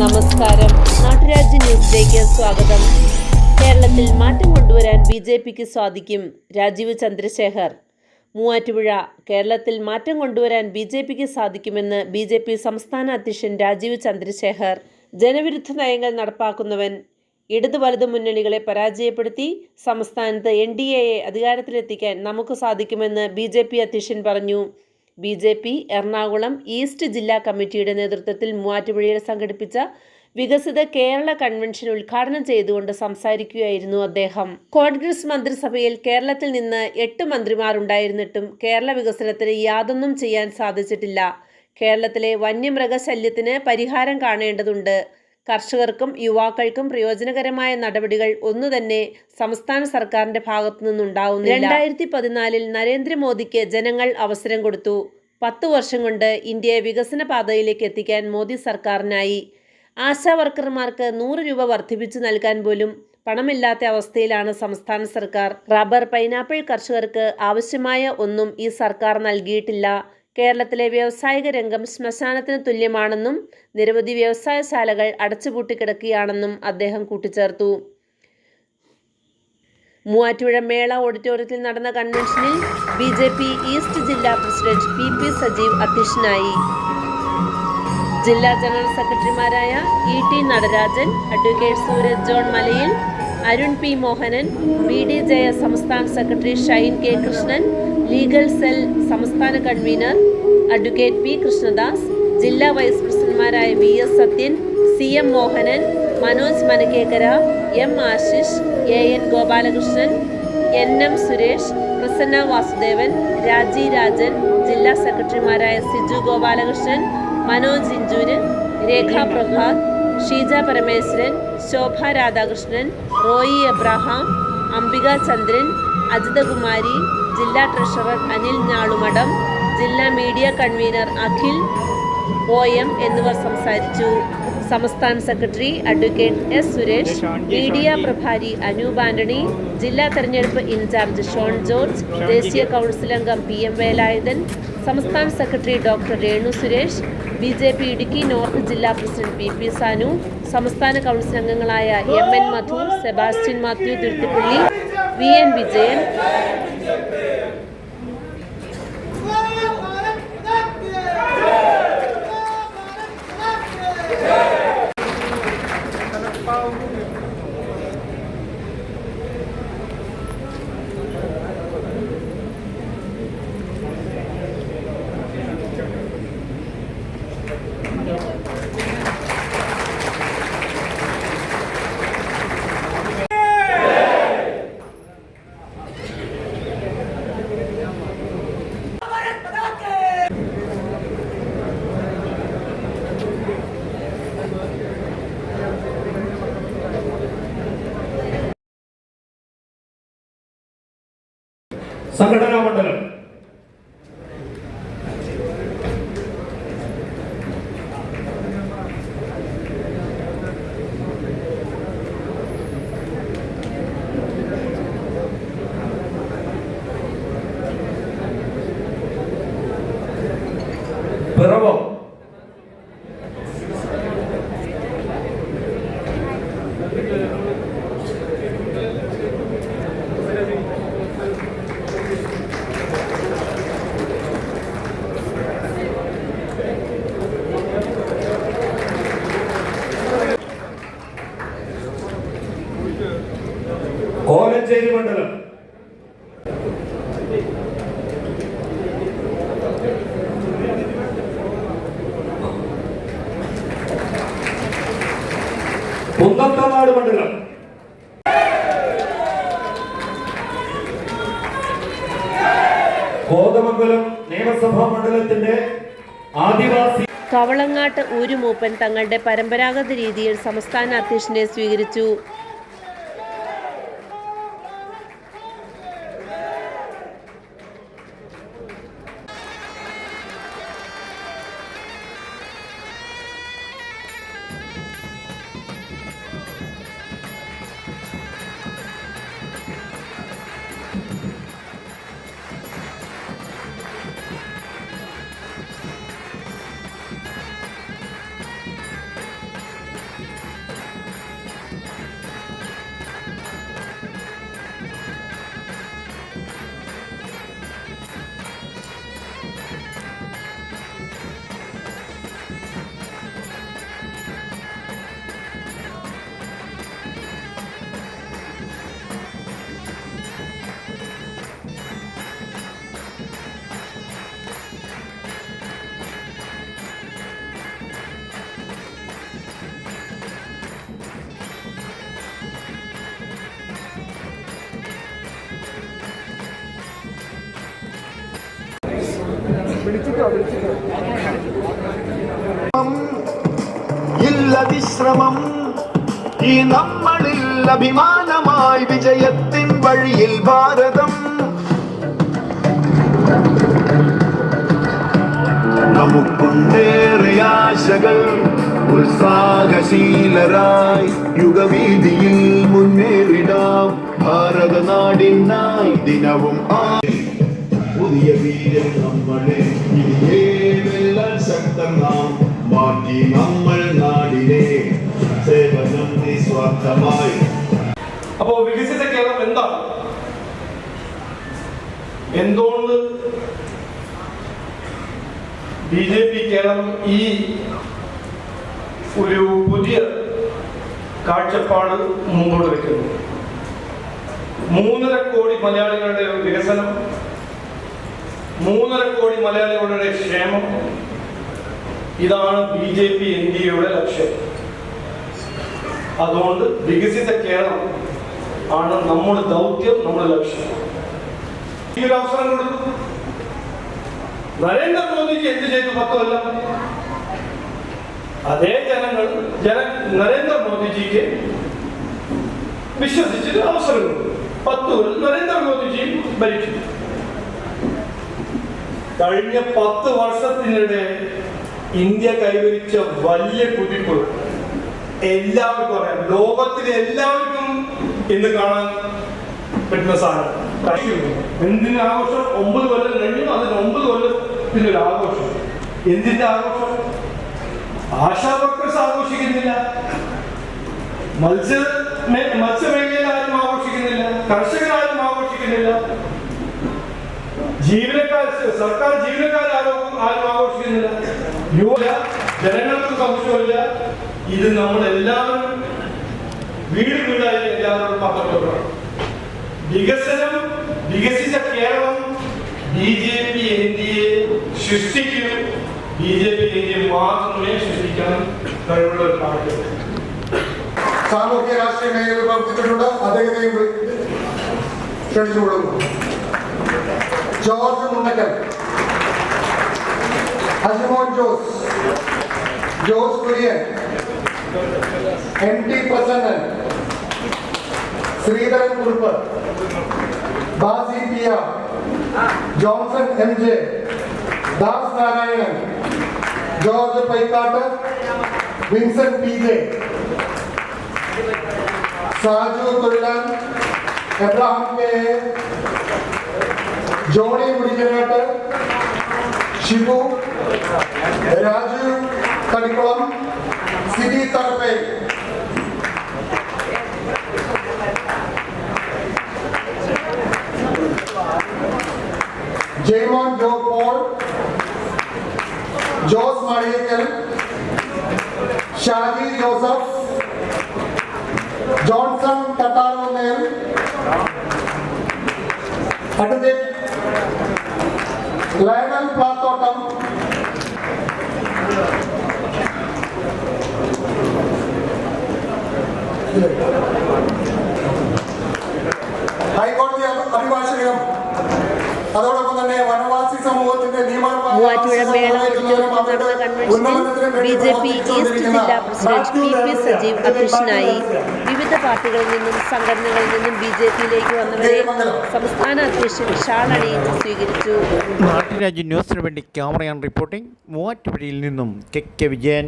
നമസ്കാരം. നാട്ടുരാജ്യ ന്യൂസിലേക്ക് സ്വാഗതം. കേരളത്തിൽ മാറ്റം കൊണ്ടുവരാൻ ബി ജെ പിക്ക് സാധിക്കും രാജീവ് ചന്ദ്രശേഖർ. മൂവാറ്റുപുഴ കേരളത്തിൽ മാറ്റം കൊണ്ടുവരാൻ ബി ജെ പിക്ക് സാധിക്കുമെന്ന് ബി ജെ പി സംസ്ഥാന അധ്യക്ഷൻ രാജീവ് ചന്ദ്രശേഖർ ജനവിരുദ്ധ നയങ്ങൾ നടപ്പാക്കുന്നവൻ ഇടതു വലതു മുന്നണികളെ പരാജയപ്പെടുത്തി സംസ്ഥാനത്ത് എൻ ഡി എയെ അധികാരത്തിലെത്തിക്കാൻ നമുക്ക് സാധിക്കുമെന്ന് ബി ജെ പി അധ്യക്ഷൻ പറഞ്ഞു. B J P Ernakulam east ജില്ലാ കമ്മിറ്റിയുടെ നേതൃത്വത്തിൽ മൂവാറ്റുപുഴയിൽ സംഘടിപ്പിച്ച വികസിത കേരള കൺവെൻഷൻ ഉദ്ഘാടനം ചെയ്തുകൊണ്ട് സംസാരിക്കുകയായിരുന്നു അദ്ദേഹം. കോൺഗ്രസ് മന്ത്രിസഭയിൽ കേരളത്തിൽ നിന്ന് എട്ട് മന്ത്രിമാരുണ്ടായിരുന്നിട്ടും കേരള വികസനത്തിന് യാതൊന്നും ചെയ്യാൻ സാധിച്ചിട്ടില്ല. കേരളത്തിലെ വന്യമൃഗശല്യത്തിന് പരിഹാരം കാണേണ്ടതുണ്ട്. കർഷകർക്കും യുവാക്കൾക്കും പ്രയോജനകരമായ നടപടികൾ ഒന്നു തന്നെ സംസ്ഥാന സർക്കാരിന്റെ ഭാഗത്തു നിന്നുണ്ടാവുന്നു രണ്ടായിരത്തി പതിനാലിൽ നരേന്ദ്രമോദിക്ക് ജനങ്ങൾ അവസരം കൊടുത്തു. പത്ത് വർഷം കൊണ്ട് ഇന്ത്യയെ വികസന പാതയിലേക്ക് എത്തിക്കാൻ മോദി സർക്കാരിനായി. ആശാ വർക്കർമാർക്ക് നൂറ് രൂപ വർദ്ധിപ്പിച്ചു നൽകാൻ പോലും പണമില്ലാത്ത അവസ്ഥയിലാണ് സംസ്ഥാന സർക്കാർ. റബ്ബർ പൈനാപ്പിൾ കർഷകർക്ക് ആവശ്യമായ ഒന്നും ഈ സർക്കാർ നൽകിയിട്ടില്ല. കേരളത്തിലെ വ്യാവസായിക രംഗം ശ്മശാനത്തിന് തുല്യമാണെന്നും നിരവധി വ്യവസായശാലകൾ അടച്ചുപൂട്ടിക്കിടക്കുകയാണെന്നും അദ്ദേഹം കൂട്ടിച്ചേർത്തു. മൂവാറ്റുപുഴ മേള ഓഡിറ്റോറിയത്തിൽ നടന്ന കൺവെൻഷനിൽ ബി ജെ പി ഈസ്റ്റ് ജില്ലാ പ്രസിഡന്റ് പി പി സജീവ് അധ്യക്ഷനായി. ജില്ലാ ജനറൽ സെക്രട്ടറിമാരായ E T Natarajan advocate Suraj John Malayil Arun P Mohanan B D Jaya സംസ്ഥാന secretary Shine K Krishnan legal cell സംസ്ഥാന കൺവീനർ അഡ്വക്കേറ്റ് പി കൃഷ്ണദാസ് ജില്ലാ വൈസ് പ്രസിഡന്റുമാരായ V S Sathyan C M Mohanan Manoj Manakkekkara M Ashish A N Gopalakrishnan N M Suresh Prasanna Vasudevan Raji Rajan ജില്ലാ സെക്രട്ടറിമാരായ Siju Gopalakrishnan Manoj Inchoor Rekha Prabhat Sheeja Parameswaran Shobha Radhakrishnan Roy Abraham Ambika Chandran Ajithakumari ജില്ലാ treasurer Anil Njalumadam ജില്ലാ media convener Akhil O M എന്നിവർ സംസാരിച്ചു. സംസ്ഥാന secretary advocate S Suresh media പ്രഭാരി Anoop Antony ജില്ലാ തെരഞ്ഞെടുപ്പ് in charge Shone George ദേശീയ കൗൺസിൽ അംഗം പി എം വേലായുധൻ സംസ്ഥാന secretary doctor Renu Suresh B J P Idukki north ജില്ലാ പ്രസിഡന്റ് പി പി സാനു സംസ്ഥാന കൗൺസിൽ അംഗങ്ങളായ M N Madhu Sebastian Mathew Thuruthippally V N Vijayan സംഘടനാ മണ്ഡലം. കുന്നത്തനാട് മണ്ഡലം. കോതമംഗലം നിയമസഭാ മണ്ഡലത്തിന്റെ ആദിവാസി കവളങ്ങാട്ട് ഊരുമൂപ്പൻ തങ്ങളുടെ പരമ്പരാഗത രീതിയിൽ സംസ്ഥാന അധ്യക്ഷനെ സ്വീകരിച്ചു. ഇല്ല വിശ്രമം ഈ നമ്മളിൽ അഭിമാനമായി വിജയത്തിൻ വഴിയിൽ ഭാരതം. നമുക്കുണ്ടേറെ ആശകൾ ഉത്സാഹശീലരായി യുഗവീതിയിൽ മുന്നേറിടാം. ഭാരതനാടിനായി ദിനവും ആ പുതിയ വീരൻ നമ്മളെ ഇനിയേ വെല്ലാൻ ശക്തം നാം മാറ്റി നമ്മൾ നാടിനെ സേവനം നിസ്വാർത്ഥമായി. അപ്പോ വികസിത കേരളം എന്താണ്? എന്തുകൊണ്ട് ബി ജെ പി കേരളം ഈ ഒരു പുതിയ കാഴ്ചപ്പാട് മുമ്പോട്ട് വെക്കുന്നു? മൂന്നര കോടി മലയാളികളുടെ വികസനം മൂന്നര കോടി മലയാളികളുടെ ക്ഷേമം. ഇതാണ് B J P N D എയുടെ ലക്ഷ്യം. അതുകൊണ്ട് വികസിത കേരളം ആണ് നമ്മുടെ ദൗത്യം നമ്മുടെ ലക്ഷ്യം. ഈ ഒരു അവസരം കൊടുക്കും നരേന്ദ്രമോദിജി എന്ത് ചെയ്തു? പത്തുമല്ല അതേ ജനങ്ങൾ ജന നരേന്ദ്രമോദിജിക്ക് വിശ്വസിച്ചിട്ട് അവസരം കൊടുക്കും പത്തുമല്ല നരേന്ദ്രമോദിജിയും ഭരിച്ചു. കഴിഞ്ഞ പത്ത് വർഷത്തിനിടെ ഇന്ത്യ കൈവരിച്ച വലിയ കുതിപ്പ് എല്ലാവർക്കും അറിയാം. ലോകത്തിലെ എല്ലാവർക്കും ഇന്ന് കാണാൻ പറ്റുന്ന സാധനം. എന്തിന്റെ ആഘോഷം? ഒമ്പത് കൊല്ലം കഴിഞ്ഞു. അതിന് ഒമ്പത് കൊല്ലത്തിന്റെ ഒരു ആഘോഷം. എന്തിന്റെ ആഘോഷം? ആശാ വർക്കേഴ്സ് ആഘോഷിക്കുന്നില്ല. മത്സ്യ മത്സ്യമേഖലയിൽ ആരും ആഘോഷിക്കുന്നില്ല. കർഷകരാരും ആഘോഷിക്കുന്നില്ല. ജീവനക്കാർ സർക്കാർ ജീവനക്കാരും ആരും ആഘോഷിക്കുന്നില്ല. യുവ ജനങ്ങൾക്ക് സംശയമില്ല. ഇത് നമ്മൾ എല്ലാവരും വീട് വീടായി എല്ലാവരും പങ്കെടുക്കണം വികസനം വികസിച്ച Keralam B J P N D A സൃഷ്ടിക്കും. B J P N D A മാത്രമേ സൃഷ്ടിക്കാൻ കഴിവുള്ള ഒരു പാർട്ടി സാമൂഹ്യ രാഷ്ട്രീയ മേഖലയിൽ പ്രവർത്തിച്ചിട്ടുണ്ട്. അദ്ദേഹത്തെയും ക്ഷണിച്ചുകൊള്ളുന്നു. جورج منكر أجمون جوز جوز كوريان ఎంటి ప్రసన్నన్ శ్రీధరన్ కుల్పర్ Baji Piya Johnson MJ Das Narayanan George Paikada Vincent PJ Saju కుల్లాన్ Abraham K Johnny മുടിക്കനാട്ട് Shibu Raju തടിക്കുളം Sibi തറപ്പേ Jaimon ജോ Paul Jose മണിയക്കൽ Shaji Joseph Johnson കട്ടാറുന്നേൽ advocate Lionel Plathottam ഹൈക്കോടതി അഭി- അഭിഭാഷകരും അതോടൊപ്പം തന്നെ വനവാസി സമൂഹത്തിന്റെ മൂവാറ്റുപുഴ മേള ഓഡിറ്റോറിയത്തിൽ നടന്ന കൺവെൻഷനിൽ ബി ജെ പി ഈസ്റ്റ് ജില്ലാ പ്രസിഡന്റ് പി പി സജീവ് അധ്യക്ഷനായി വിവിധ പാർട്ടികളിൽ നിന്നും സംഘടനകളിൽ നിന്നും ബി ജെ പിയിലേക്ക് വന്നവരെ സംസ്ഥാന അധ്യക്ഷൻ ഷാൾ അണിയിച്ച് സ്വീകരിച്ചു. നാട്ടുരാജ്യ ന്യൂസിന് വേണ്ടി ക്യാമറയാണ് റിപ്പോർട്ടിംഗ്. മൂവാറ്റുപുഴയിൽ നിന്നും കെ കെ വിജയൻ